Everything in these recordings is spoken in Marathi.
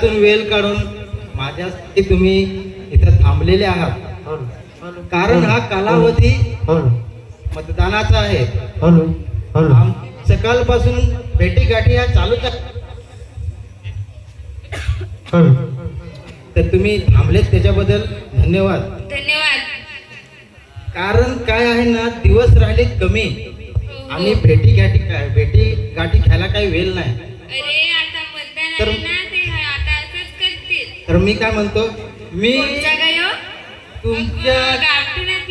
वेळातून वेळ काढून माझ्यासाठी तुम्ही इथं थांबलेले आहात. हो हो. कारण हा कालावधी हो मतदानाचा आहे. हो हो सकाळपासून भेटीगाठी ह्या चालूच आहेत हो ना. तर तुम्ही थांबलेत त्याच्याबद्दल धन्यवाद. धन्यवाद. कारण काय आहे ना दिवस राहिले कमी. आणि भेटी गाठी काय भेटी गाठी घ्यायला काही वेळ नाही. अरे आता मतदान तर- आलं ना ते हा- आता असंच करतील तर मी काय म्हणतो? मी तुमच्या.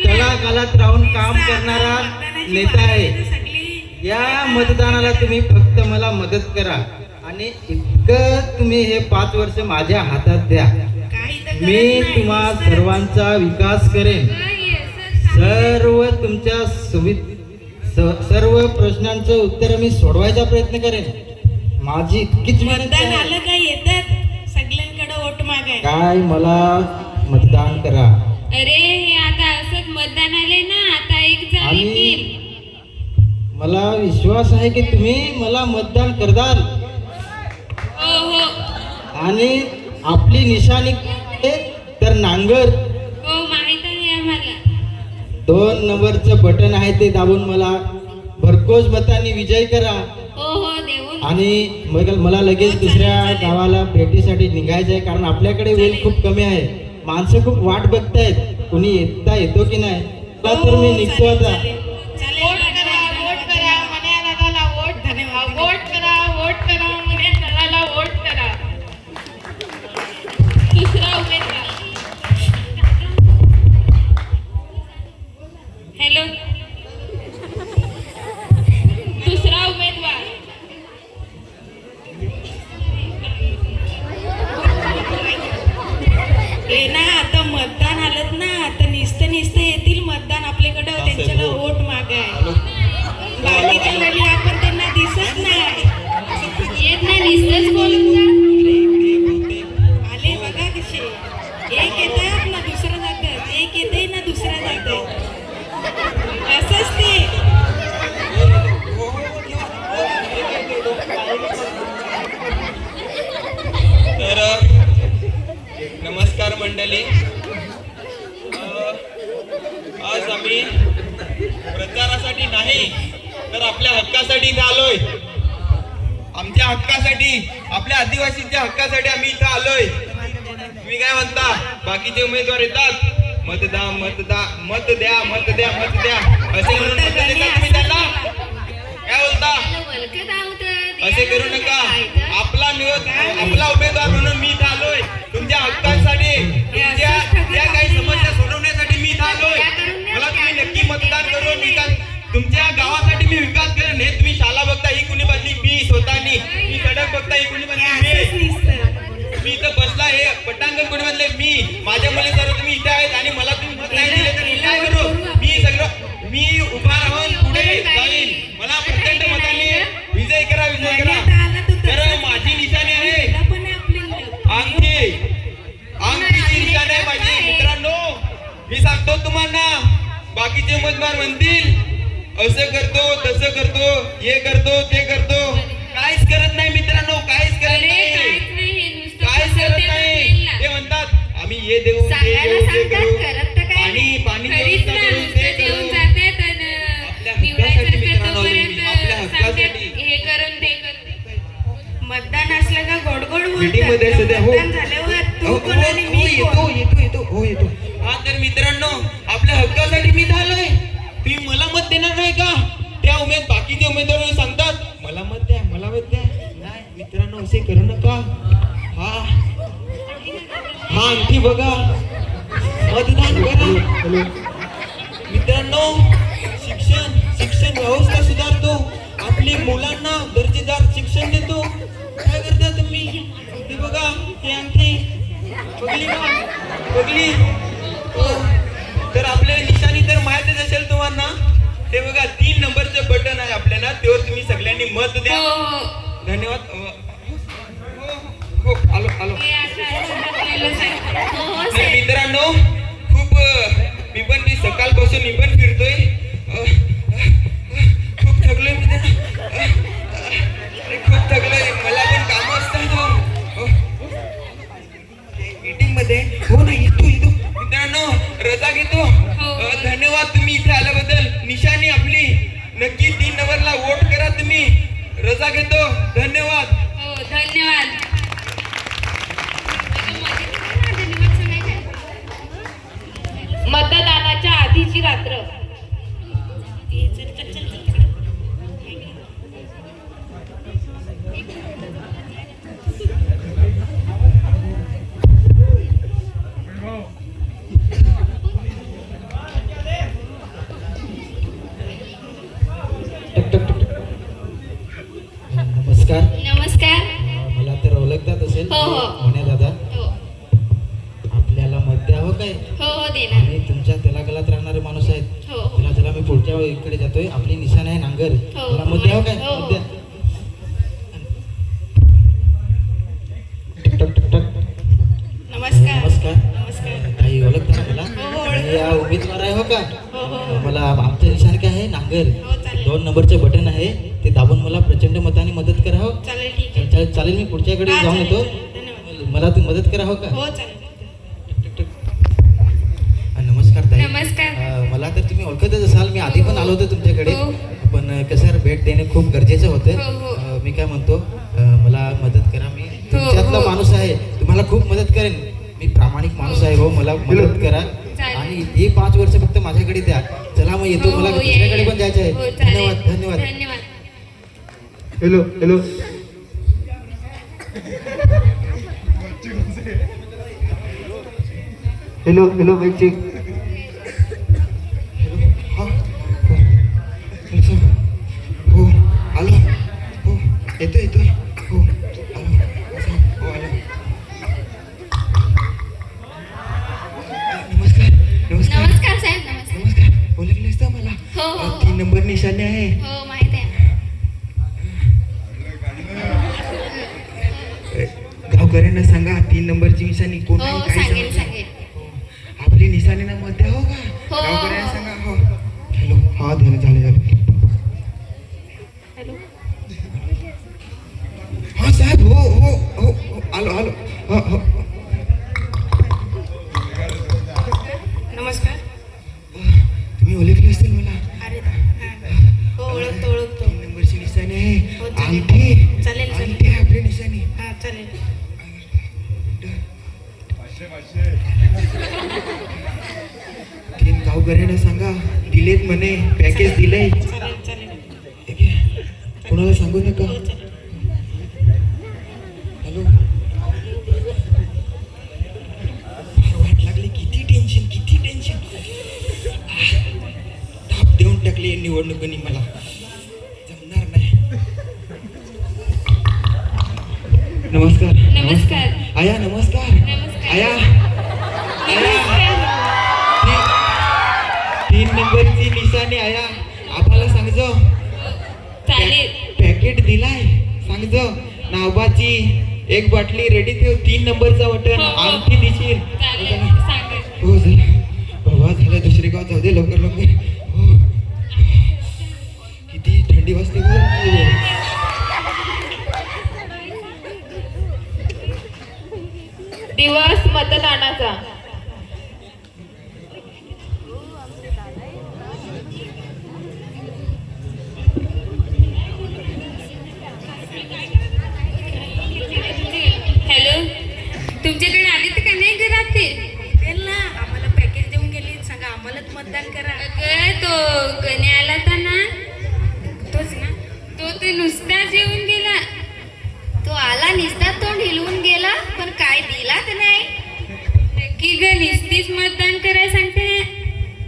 तळागाळात राहून काम करणारा नेता आहे. या मतदानाला तुम्ही फक्त मला मदत करा आणि इतकं तुम्ही हे पाच वर्ष माझ्या हातात द्या. मी तुम्हा सर्वांचा विकास करेन. सर्व तुमच्या सर्व प्रश्नांचं उत्तर मी सोडवायचा प्रयत्न करेन. माझी इतकीच मतदान आहे. आलं का येतात? काय मला मतदान करा. अरे हे आता असंच मतदान आले ना आता एक मला विश्वास आहे की तुम्ही मला मतदान करदाल. हो हो. आणि आपली निशाणी? तर नांगर. हो माहीत आहे आम्हाला. दोन नंबरचं बटन आहे ते दाबून मला. भरकोस मतांनी विजय करा. आणि मग मला लगेच दुसऱ्या गावाला भेटीसाठी निघायचं आहे कारण आपल्याकडे वेळ खूप कमी आहे. माणसं खूप वाट बघतायत कुणी येता येतो की नाही? तर मी निघतो आता. तर नमस्कार मंडळी. आज आम्ही प्रचारासाठी नाही तर आपल्या हक्कासाठी इथं आलोय आमच्या हक्कासाठी आपल्या आदिवासींच्या हक्कासाठी आम्ही इथं आलोय. तुम्ही काय म्हणता? बाकीचे उमेदवार येतात? मत द्या मत द्या मत द्या मत द्या मत द्या. असे तुम्ही त्यांना काय बोलता? असे करू नका. आपला निवड आपला उमेदवार म्हणून मी इथं आलोय तुमच्या हक्कांसाठी तुमच्या ज्या काही समस्या सोडवण्यासाठी मी इथं आलोय मला तुम्ही नक्की मतदान करून विकास तुमच्या गावासाठी मी विकास करेन हे तुम्ही शाळा बघता ही कुणी बांधली मी स्वतःनी. मी सडक बघता ही कुणी बांधली मी. इथं बसला हे पटांगण कोणी बांधले मी. माझ्या मुली सर्व तुम्ही इथे आहेत आणि मला तुम्ही नाही दिले तर मी काय करू मी सगळं मी उभा राहून पुढे जाईन. मला प्रचंड मताने विजय करा विजय करा. तर. माझी निशाणी आहे. अंगठी. अंगठीची निशाणी आहे माझी. मित्रांनो मी सांगतो तुम्हाला बाकीचे उमेदवार म्हणतील असं करतो तसं करतो हे करतो ते करतो. काहीच करत नाही मित्रांनो काहीच करत नाही. काहीच करत नाही. ते म्हणतात आम्ही हे देऊ ते देऊ ते करू. मतदान असलं का गोड गोडमध्ये हो. हो, तू कोण आणि हो, मी येतो कोण? येतो येतो हो येतो. हा तर मित्रांनो आपल्या हक्कासाठी मी झालोय. तुम्ही मला मत देणार नाही का? त्या उमेद बाकीचे उमेदवार सांगतात. मला मत द्या मला मत द्या. नाही मित्रांनो असे करू नका. हा. हा आणखी बघा. मतदान करा. मित्रांनो शिक्षण शिक्षण व्यवस्था सुधारतो. आपली मुलांना बघली हो. तर आपले निशाणी तर माहितच असेल तुम्हाला. ते बघा तीन नंबरचं बटन आहे आपल्याला. त्यावर तुम्ही सगळ्यांनी मत द्या. हो हो. धन्यवाद. आलो आलो. मित्रांनो खूप मी पण मी सकाळपासून मी पण फिरतोय. मध्ये हो ना येतो येतो. मित्रांनो रजा घेतो. हो. धन्यवाद तुम्ही इथे आल्याबद्दल. निशानी आपली. नक्की तीन नंबरला वोट करा तुम्ही. रजा घेतो. धन्यवाद. हो, धन्यवाद. नमस्कार ओळखता ना मला. या उमेदवार आहे हो का? मला आमचं निशाण काय आहे नांगर. हो दोन नंबरचे बटन आहे. ते दाबून मला प्रचंड मताने मदत करा हो. चालेल चालेल मी पुढच्याकडे जाऊन येतो. मला तू मदत करा हो का? हो नमस्कार ताई. नमस्कार. मला तर तुम्ही ओळखतच असाल. मी आधी पण आलो होतो तुमच्याकडे. हो. पण कसं भेट देणे खूप गरजेचं होतं. मी काय म्हणतो मला मदत करा. मी तुमच्यातला. माणूस आहे. तुम्हाला खूप मदत करेन. मी प्रामाणिक माणूस आहे हो मला मदत करा. आणि हे पाच वर्ष फक्त माझ्याकडे द्या. चला मग येतो. हो, मला हो, दुसऱ्याकडे. पण जायचं आहे. हो. धन्यवाद धन्यवाद. Hello hello. Hello hello mic नमस्कार. तुम्ही ओळखले असतील मला. अरे हा. हो ओळखतो ओळखतो. तीन नंबरची निशाणी आहे. हो, चालेल. अंगठी. चालेल, चालेल. अंगठी आपली निशाणी. हा चालेल. तीन गावकऱ्यांना सांगा. दिलेत म्हणे. पॅकेज दिलंय. चालेल चालेल. कोणाला सांगू नका? नमस्कार. आया नमस्कार. आया. तीन नंबरची निशाणी आया. आम्हाला सांगजो. चालेल. पॅकेट दिलाय. सांगजो. नावाची एक बाटली रेडी ठेव. तीन नंबरचा बटन हो, हो. अंगठी दिशील. हो झालं. बाबा झालं. दुसरी गाव. जाऊ दे लवकर लवकर. हो. किती थंडी वाजते. दिवस मतदानाचा. हॅलो? तुमच्याकडे आले तर का नाही घरात ते ना आम्हाला पॅकेज देऊन गेली. सांगा आम्हालाच मतदान करा. अगं तो गणे आला होता ना तोच ना. तो ते नुसताच येऊन गेला. आला निसता तोंड हिलवून गेला पण काय दिला तर नाही. नक्की ग निस्तीच मतदान करायला सांगते.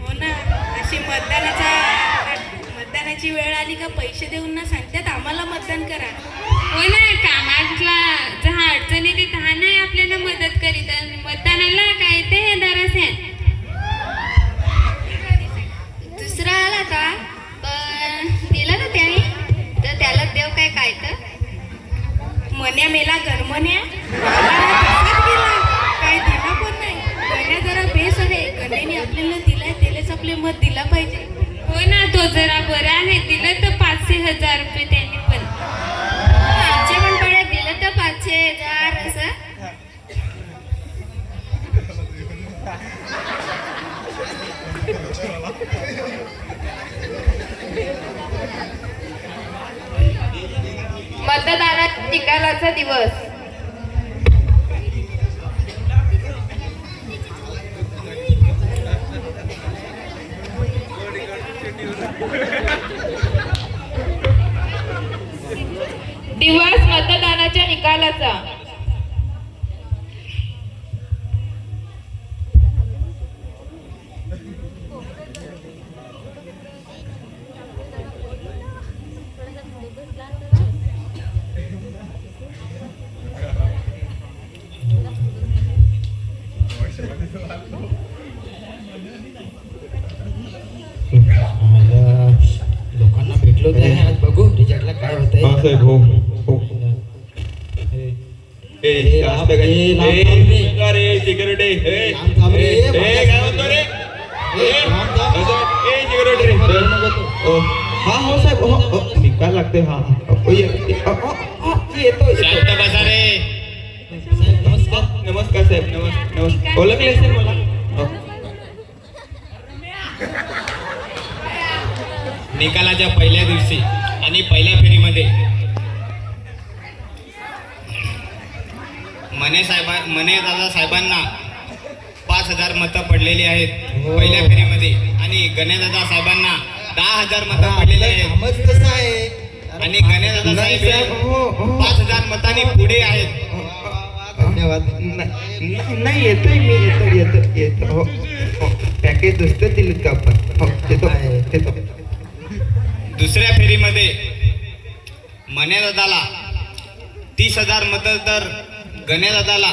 हो ना अशी मतदानाचा मतदानाची वेळ आली का पैसे देऊन ना सांगतात आम्हाला मतदान करा. हो ना कामातला जहा अडचण येते तहा नाही आपल्याला मदत करीत आणि मतदानाला काय ते हे दरासे दुसरा मन्या मेला गेला काय दिला पण नाही. गण्या जरा बेस आहे. गण्याने आपल्याला दिलाय त्यालाच आपले मत दिला पाहिजे. हो ना तो जरा बरा आहे. दिलं तर पाचशे हजार रुपये त्यांनी पण. आमच्या पण पड्यात दिलं तर पाचशे हजार असं. मतदानात निकालाचा दिवस. दिवस मतदानाच्या निकालाचा. रे. अरे सिक्युरिटी काय म्हणतो रे हा हो साहेब निकाल लागते हा येतो नमस्कार नमस्कार साहेब नमस्कार ओळखले सर मला निकालाच्या पहिल्या दिवशी आणि पहिल्या फेरीमध्ये मने साहेबा मने दादा साहेबांना पाच हजार मतं पडलेली आहेत. पहिल्या फेरीमध्ये. आणि गणेशदादा साहेबांना दहा हजार मतं पडलेली आहेत. तसं आहे. आणि गणेशदादा साहेब हो, हो. पाच हजार मतांनी पुढे आहेत. धन्यवाद. नाही नाही, येतोय मी येतो येतो येतो हो हो. पॅकेज दुसरं दिलीत का आपण. हो येतो आहे. येतो दुसऱ्या फेरीमध्ये मनेदादाला तीस हजार मतं तर गणेशदादाला.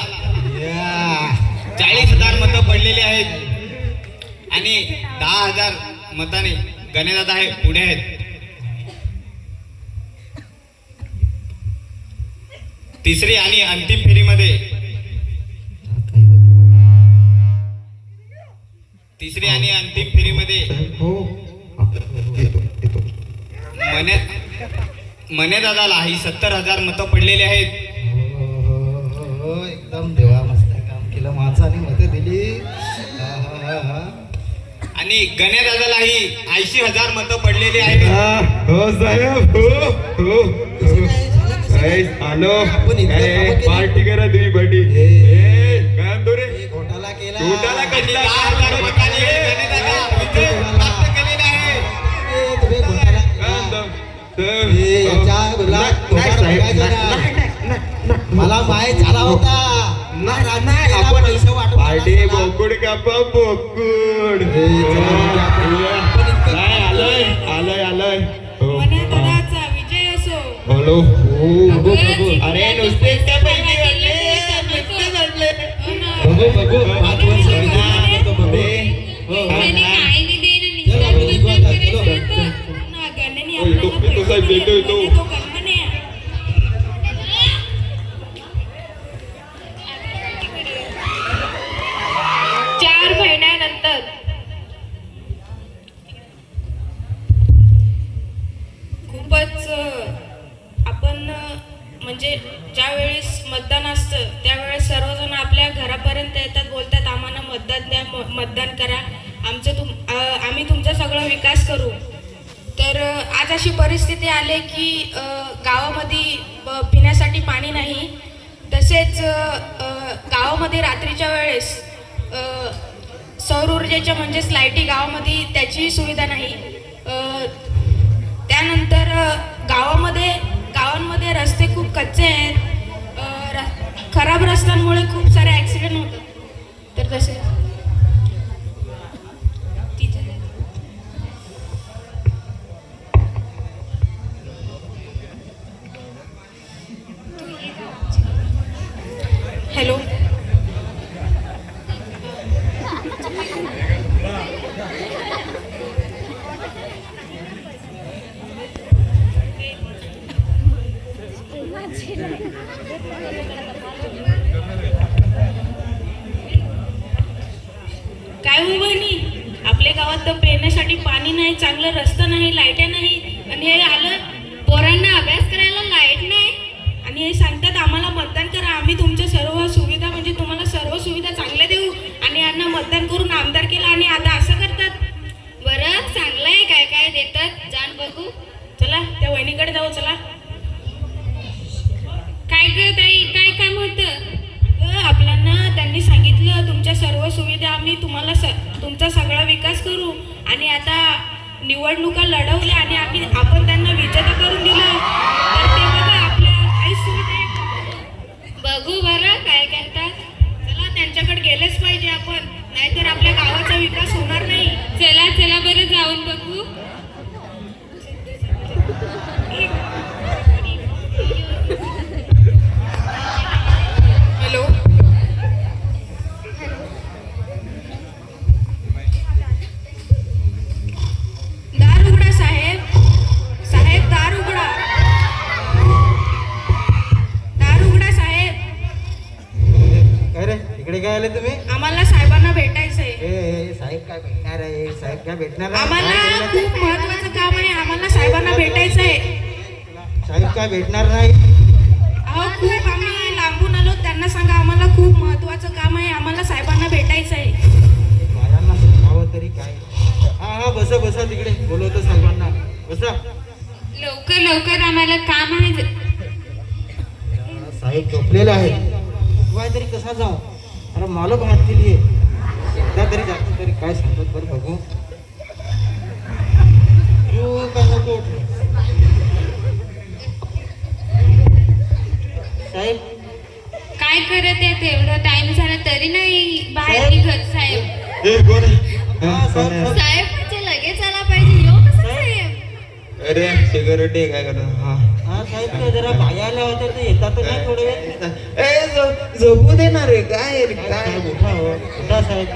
चाळीस हजार मतं पडलेली आहेत. आणि दहा हजार मताने गणेशदादा हे पुढे आहेत. तिसरी आणि अंतिम फेरीमध्ये. तिसरी आणि अंतिम फेरीमध्ये. मने मने दादाला ही सत्तर हजार मतं पडलेली आहेत. हो, एकदम देवा मस्त काम केलं माणसाने मतं दिली हा, हा, हा, हा. आणि गणे दादाला ही ऐंशी हजार मतं पडलेली आहेत हा, हो साहेब हो हो आलो आपण इतकं काय कामं केली. पार्टी करा तुम्ही पार्टी ए. ए, काय म्हणतो रे घोटाळा केला घोटाळा आणि कसला? दहा हजार मतांनी गणे दादा विजय प्राप्त केलेला आहे ए, तुम्ही घोटाळा काय केला. म्हणतो? तर- ए, याच्या हो. गुलाब नाही, तोंडाला साहेब, बघायचं नाही, ना. नाही, नाही, नाही, नाही. मला माहीत झाला होता. नाही, आपण पैसे पार्टी. बोकुड कापा बोकुड? नाही आलोय आलोय आलोय. हो. विजय असो. हॅलो. हो. अरे नुसतेच त्या पैकी वाटले नुसतेच वाटले हो ना. बघू बघू. पाच वर्ष नाही. त्यानंतर गावामध्ये गावांमध्ये रस्ते खूप कच्चे आहेत. र- खराब रस्त्यांमुळे खूप सारे ॲक्सिडेंट होतात. तर तसे. तर पेरण्यासाठी पाणी नाही चांगलं रस्ता नाही लाइट नाही. आणि हे आलं पोरांना अभ्यास करायला लाइट नाही. आणि हे सांगतात आम्हाला मतदान करा. आम्ही तुमच्या सर्व सुविधा म्हणजे तुम्हाला सर्व सुविधा चांगल्या देऊ. आणि यांना मतदान करून आमदार केला आणि आता असं करतात. बरं चांगलं आहे काय काय देतात. जाण बघू. चला त्या वहिनीकडे जाऊ चला. काय काय काय काम होतं? ना त्यांनी सांगितलं तुमच्या सर्व सुविधा आम्ही तुम्हाला स तुमचा सगळा विकास करू आणि आता निवडणुका लढवल्या आणि आम्ही आपण त्यांना विजेता करून दिलं. तर ते बघा आपल्या काहीच सुविधा बघू बरं काय करतात. चला त्यांच्याकडे गेलेच पाहिजे आपण. नाहीतर आपल्या गावाचा विकास होऊ लवकर आम्हाला काम आहे. साहेब झोपलेले आहेत. तरी कसा जाऊ अरे मालक हात दिली त्या तरी जातो तरी काय सांगत बरं बघू. साहेब. काय करत आहेत? एवढं टाइम झाला तरी नाही बाहेर. निघत साहेब. साहेब, अरे सिक्युरिटी काय करत हा. हा साहेब ते जरा बाया आल्या होत्या ते येतात ना थोडे वेळ? ए झो- झोपू देणार रे काय रे, काय साहेब उठा हो उठा साहेब.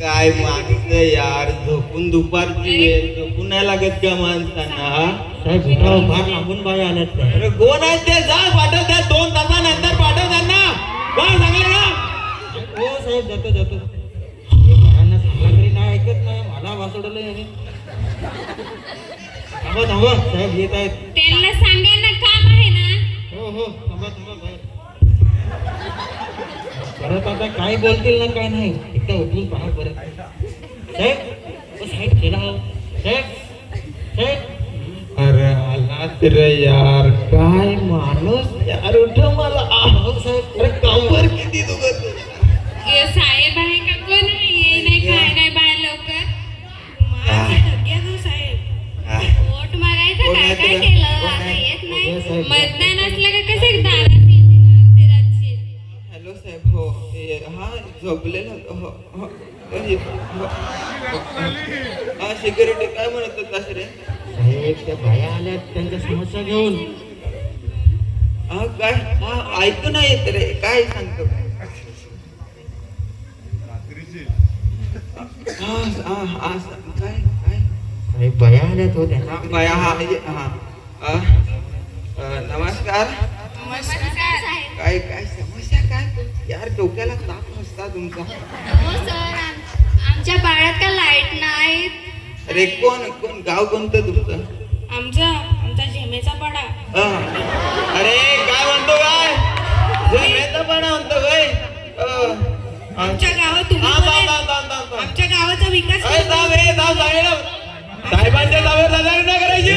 काय माणसं यार झोपून दुपारची वेळ झोपून नाही लागत का माणसांना हा? साहेब उठा हो फार लांबून बाया आल्यात त्या. अरे कोण आहे ते? जा पाठव त्या दोन तासानंतर पाठव त्यांना. कोण सांगले ना हो साहेब जातो जातो. हे सांगला तरी नाही ऐकत नाही मला वाचवलं याने थांबा थांबा. साहेब येत आहेत. त्यांना सांगायला काम आहे ना? हो हो. थांबा थांबा परत आता काय बोलतील ना काय नाही. एकदा उठून पहा परत. साहेब ओ साहेब केला हो साहेब साहेब. अरे आला रे यार. काय माणूस? यार उठ मला. हो साहेब. अरे कावर किती दुखत हो सिक्युरिटी काय म्हणत होतास रे साहेब त्या बाया आल्यात त्यांच्या समस्या घेऊन. हा काय? हा ऐकू नाही येत रे. काय सांगतो? काय काय? साहेब बाया आल्यात हो त्यांना. हा, बाया हा हे, हा. नमस्कार. नमस्कार साहेब. काय काय समस्या काय? यार डोक्याला ताप नसता तुमचा हो सर आमच्या पाड्यात का लाइट नाहीत अरे कोण कोण गाव कोणतं तुमचं आमचा आमचा झेमेचा पाडा हा. अरे काय म्हणतो काय झेमेचा पाडा म्हणतो काय अ, आमच्या गावात तुम्ही थांब, पण थांब, आहे. थांब, थांब, थांब, थांब. आमच्या गावाचा विकास अरे. थांब, ए, थांब, साहेब. साहेबांच्या जावेर लढाई नाही करायची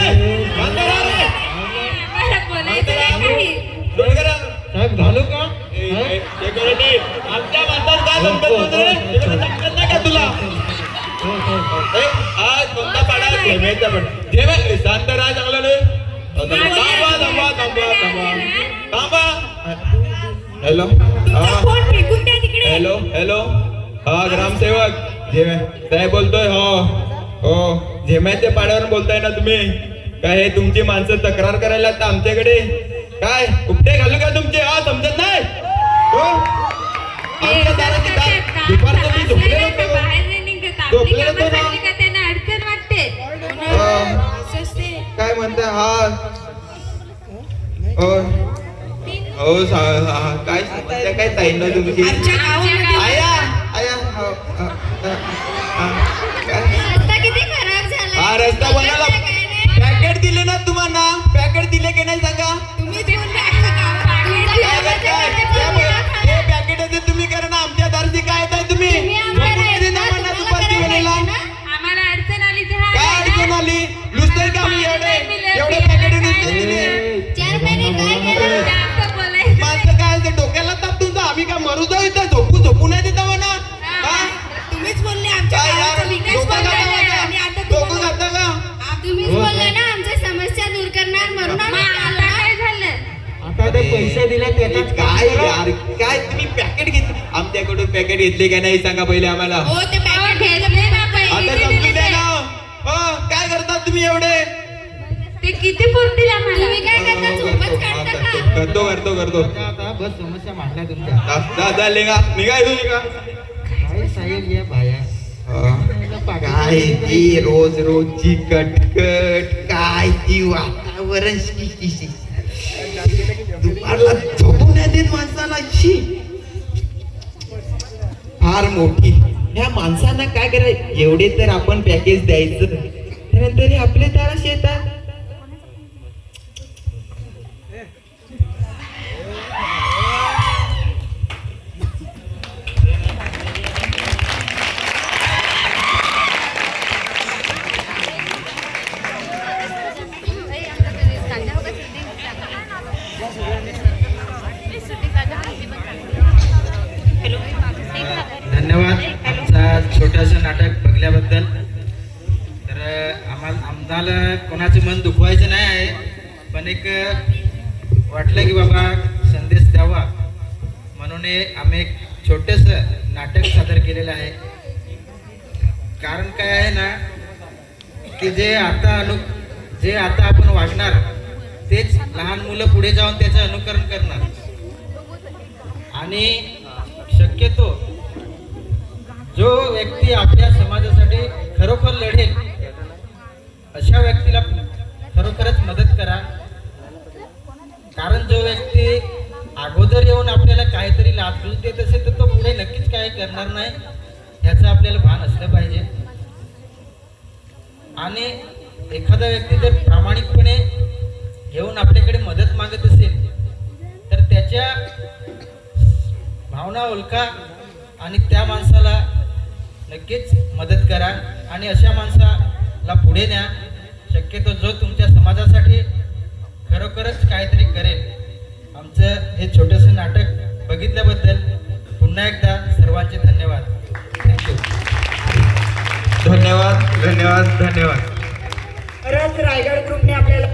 बंद करा रे. आम्हाला बोलायचं नाही काही बंद करा. साहेब घालू का आमच्या माणसात काय संपत का तुला कोणता पाडा शांत राहा चांगलं रे थांबा थांबा थांबा थांबा थांबा हॅलो हॅलो हॅलो हा ग्रामसेवक. झेमे साहेब बोलतोय? हो हो. झेम्याच्या पाड्यावर बोलताय ना तुम्ही? काय हे तुमची माणसं तक्रार करायला आमच्याकडे? काय? उपटे घालू का तुमचे? हा समजत नाही? काय म्हणताय हा. हो. हो काय समस्या काय ताई ना तुमची आया आया हो, रस्ता हा बनायला पॅकेट दिले ना तुम्हाला? पॅकेट दिले की नाही सांगा? घेतले का नाही सांगा पहिले आम्हाला. हो आता द्या. ना. हो, काय करतात तुम्ही एवढे? ते किती पुरतील आम्हाला? तुम्ही काय करता? झोपच काढता का? करतो करतो करतो आता बस समस्या मांडल्या तुमच्या. दा- दादा लेगा. निघा इथून निघा. काय साहेब या बाया? काय ती रोज रोजची कटकट काय ती वातावरण शी, शी, शी. दुपारला झोपू नाही देत माणसाला शी. फार मोठी. ह्या माणसांना काय करायचं? एवढे तर आपण पॅकेज द्यायचं. त्यानंतर हे आपले ताराश येतात धन्यवाद छोटंसं नाटक बघल्याबद्दल. तर आम्हाला आम्हाला कोणाचं मन दुखवायचं नाही आहे पण एक वाटलं की बाबा संदेश द्यावा. म्हणून आम्ही एक छोटंसं नाटक सादर केलेलं आहे. कारण काय आहे ना की जे आता अनु जे आता आपण वागणार तेच लहान मुलं पुढे जाऊन त्याचं अनुकरण करणार. आणि शक्यतो जो व्यक्ती आपल्या समाजासाठी खरोखर लढेल अशा व्यक्तीला खरोखरच मदत करा. कारण जो व्यक्ती अगोदर येऊन आपल्याला काहीतरी लाच देत असेल तर तो पुढे नक्कीच काही करणार नाही ह्याचं आपल्याला भान असलं पाहिजे. आणि एखादा व्यक्ती जर प्रामाणिकपणे घेऊन आपल्याकडे मदत मागत असेल तर त्याच्या भावना ओळखा आणि त्या माणसाला नक्कीच मदत करा आणि अशा माणसाला पुढे न्या. शक्यतो जो तुमच्या समाजासाठी खरोखरच काहीतरी करेल. आमचं हे छोटंसं नाटक बघितल्याबद्दल पुन्हा एकदा सर्वांचे धन्यवाद. थँक्यू धन्यवाद धन्यवाद धन्यवाद. खरंच रायगड ग्रुपने आपल्याला